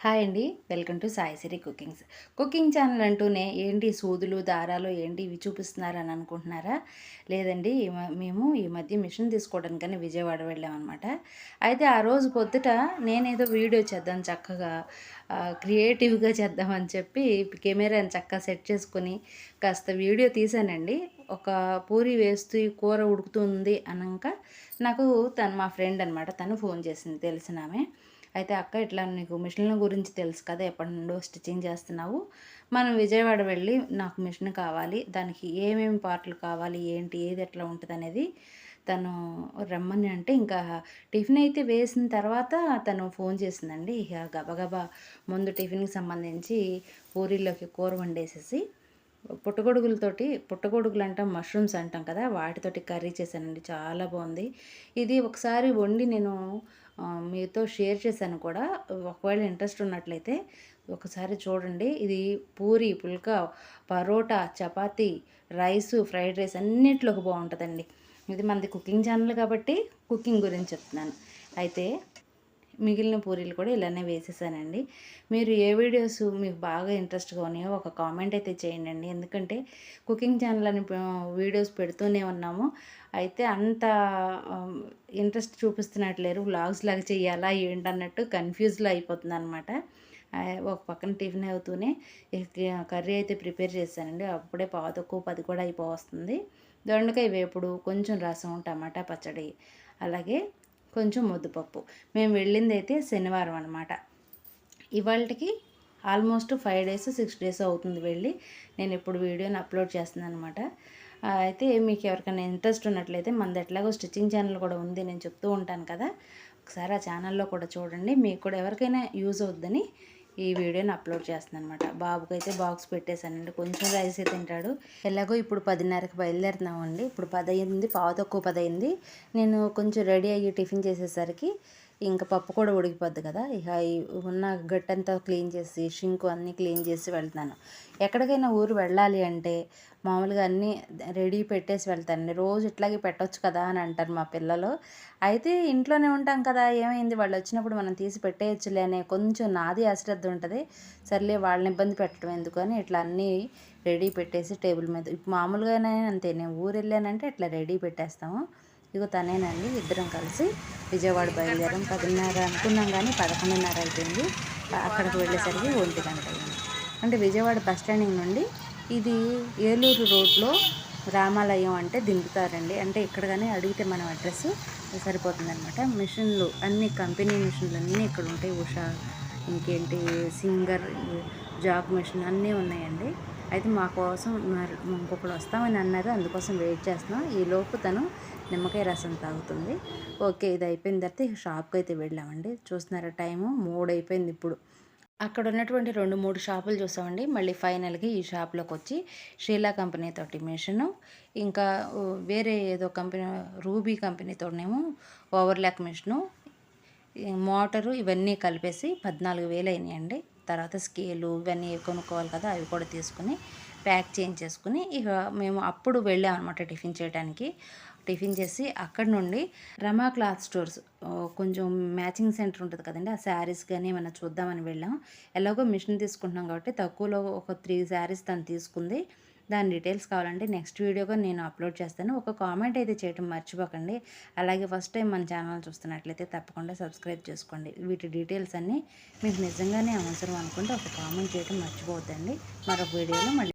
Hi అండి. Welcome to Saisiri cookings. Cooking channel అంటూనే ఏంటి సూదులు దారాలు ఏంటి ఇవి చూపిస్తున్నారని అనుకుంటున్నారా? లేదండి ఈ మ- మేము ఈ మధ్య మిషన్ తీసుకోవడానికని విజయవాడ వెళ్ళామన్నమాట. అయితే ఆ రోజు పొద్దుట నేనేదో వీడియో చేద్దాం చక్కగా క్రియేటివ్గా చేద్దామని చెప్పి కెమెరాని చక్కగా సెట్ చేసుకొని కాస్త వీడియో తీసానండి ఒక పూరి వేస్తూ కూర ఉడుకుతుంది అన్నాక నాకు తను మా ఫ్రెండ్ అనమాట తను ఫోన్ చేసింది తెలిసిన ఆమె. అయితే అక్క ఇట్లా నీకు మిషన్ల గురించి తెలుసు కదా ఎప్పటి నుండో స్టిచ్చింగ్ చేస్తున్నావు. మనం విజయవాడ వెళ్ళి నాకు మిషన్ కావాలి దానికి ఏమేమి పార్ట్లు కావాలి ఏంటి ఏది ఎట్లా ఉంటుంది అనేది తను రమ్మని అంటే ఇంకా టిఫిన్ అయితే వేసిన తర్వాత తను ఫోన్ చేసిందండి. ఇక గబగబా ముందు టిఫిన్కి సంబంధించి పూరీలోకి కూర వండేసేసి పుట్టగొడుగులతోటి పుట్టగొడుగులు అంటాం మష్రూమ్స్ అంటాం కదా వాటితోటి కర్రీ చేశానండి. చాలా బాగుంది. ఇది ఒకసారి వండి నేను మీతో షేర్ చేశాను కూడా. ఒకవేళ ఇంట్రెస్ట్ ఉన్నట్లయితే ఒకసారి చూడండి. ఇది puri phulka paratha chapati rice fried rice అన్నిట్లోకి బాగుంటుందండి. ఇది మనది కుకింగ్ ఛానల్ కాబట్టి కుకింగ్ గురించి చెప్తున్నాను. అయితే మిగిలిన పూరీలు కూడా ఇలానే వేసేసానండి. మీరు ఏ వీడియోస్ మీకు బాగా ఇంట్రెస్ట్గా ఉన్నాయో ఒక కామెంట్ అయితే చేయండి ఎందుకంటే కుకింగ్ ఛానల్ అని వీడియోస్ పెడుతూనే ఉన్నాము. అయితే అంత ఇంట్రెస్ట్ చూపిస్తున్నట్లేరు. వ్లాగ్స్ లాగా చేయాలా ఏంటన్నట్టు కన్ఫ్యూజ్లో అయిపోతుంది అనమాట ఒక పక్కన టిఫిన్ అవుతూనే కర్రీ అయితే ప్రిపేర్ చేశానండి. అప్పుడే పావు తక్కువ పది కూడా అయిపోవస్తుంది. దొండకాయ వేపుడు కొంచెం రసం టమాటా పచ్చడి అలాగే కొంచెం ముద్దుపప్పు. మేము వెళ్ళింది అయితే శనివారం అనమాట ఇవాళకి almost five days six days అవుతుంది వెళ్ళి. నేను ఇప్పుడు వీడియోని అప్లోడ్ చేస్తున్నాను అనమాట అయితే మీకు ఎవరికైనా ఇంట్రెస్ట్ ఉన్నట్లయితే మనది ఎట్లాగో స్టిచ్చింగ్ ఛానల్ కూడా ఉంది నేను చెప్తూ ఉంటాను కదా. ఒకసారి ఆ ఛానల్లో కూడా చూడండి. మీకు కూడా ఎవరికైనా యూజ్ అవుద్దని ఈ వీడియోని అప్లోడ్ చేస్తున్నాను అనమాట బాబుకి అయితే బాక్స్ పెట్టేశానండి. కొంచెం రైస్ తింటాడు. ఎలాగో ఇప్పుడు పదిన్నరకి బయలుదేరుతున్నామండి. ఇప్పుడు పది అయింది పావు తక్కువ పది అయింది నేను కొంచెం రెడీ అయ్యి టిఫిన్ చేసేసరికి ఇంకా పప్పు కూడా ఉడికిపోద్ది కదా. ఇక ఉన్న గట్టంతా క్లీన్ చేసి షింకు అన్నీ క్లీన్ చేసి వెళ్తాను ఎక్కడికైనా ఊరు వెళ్ళాలి అంటే మామూలుగా అన్నీ రెడీ పెట్టేసి వెళ్తాను రోజు ఇట్లాగే పెట్టొచ్చు కదా అని అంటారు మా పిల్లలు. అయితే ఇంట్లోనే ఉంటాం కదా ఏమైంది? వాళ్ళు వచ్చినప్పుడు మనం తీసి పెట్టేయచ్చులే అనే కొంచెం నాది అశ్రద్ధ ఉంటుంది. సర్లే వాళ్ళని ఇబ్బంది పెట్టడం ఎందుకు అని ఇట్లా అన్నీ రెడీ పెట్టేసి టేబుల్ మీద ఇప్పుడు మామూలుగానే అంతే నేను ఊరు వెళ్ళానంటే ఇట్లా రెడీ పెట్టేస్తాము. ఇక తనేనండి ఇద్దరం కలిసి విజయవాడ బయలుదేరాం పదిన్నర అనుకున్నాం కానీ పదకొండున్నర అయిపోయింది. అక్కడికి వెళ్ళేసరికి ఒంటి గంట అయింది. అంటే విజయవాడ బస్ స్టాండింగ్ నుండి ఇది ఏలూరు రోడ్లో రామాలయం అంటే దింపుతారండి. అంటే ఇక్కడ కానీ అడిగితే మనం అడ్రస్ సరిపోతుందనమాట మిషన్లు అన్ని కంపెనీ మిషన్లు అన్నీ ఇక్కడ ఉంటాయి. ఉషా ఇంకేంటి సింగర్ జాబ్ మిషన్ అన్నీ ఉన్నాయండి. అయితే మా కోసం ఇంకొకరు వస్తామని అన్నారు. అందుకోసం వెయిట్ చేస్తున్నాం. ఈ లోపు తను నిమ్మకాయ రసం తాగుతుంది. ఓకే ఇది అయిపోయిన తర్వాత షాప్కి అయితే వెళ్ళామండి. చూస్తున్నారా టైము? మూడు అయిపోయింది ఇప్పుడు. అక్కడ ఉన్నటువంటి రెండు మూడు షాపులు చూసామండి. మళ్ళీ ఫైనల్గా ఈ షాప్లోకి వచ్చి షీలా కంపెనీ తోటి మిషను ఇంకా వేరే ఏదో కంపెనీ రూబీ కంపెనీతోనేమో ఓవర్లాక్ మిషను మోటరు మోటారు ఇవన్నీ కలిపేసి పద్నాలుగు వేలు అయినాయండి. తర్వాత స్కేలు ఇవన్నీ కొనుక్కోవాలి కదా అవి కూడా తీసుకుని ప్యాక్ చేయించేసుకుని ఇక మేము అప్పుడు వెళ్ళాం అనమాట టిఫిన్ చేయడానికి టిఫిన్ చేసి అక్కడ నుండి రమా క్లాత్ స్టోర్స్ కొంచెం మ్యాచింగ్ సెంటర్ ఉంటుంది కదండి ఆ శారీస్ కానీ ఏమైనా చూద్దామని వెళ్ళాం. ఎలాగో మిషన్ తీసుకుంటున్నాం కాబట్టి తక్కువలో ఒక త్రీ శారీస్ తను తీసుకుంది. దాని డీటెయిల్స్ కావాలంటే నెక్స్ట్ వీడియోగా నేను అప్లోడ్ చేస్తాను. ఒక కామెంట్ అయితే చేయడం మర్చిపోకండి. అలాగే ఫస్ట్ టైం మన ఛానల్ చూస్తున్నట్లయితే తప్పకుండా సబ్స్క్రైబ్ చేసుకోండి. వీటి డీటెయిల్స్ అన్నీ మీకు నిజంగానే అవసరం అనుకుంటే ఒక కామెంట్ చేయడం మర్చిపోవద్దండి. మరొక వీడియోలో మళ్ళీ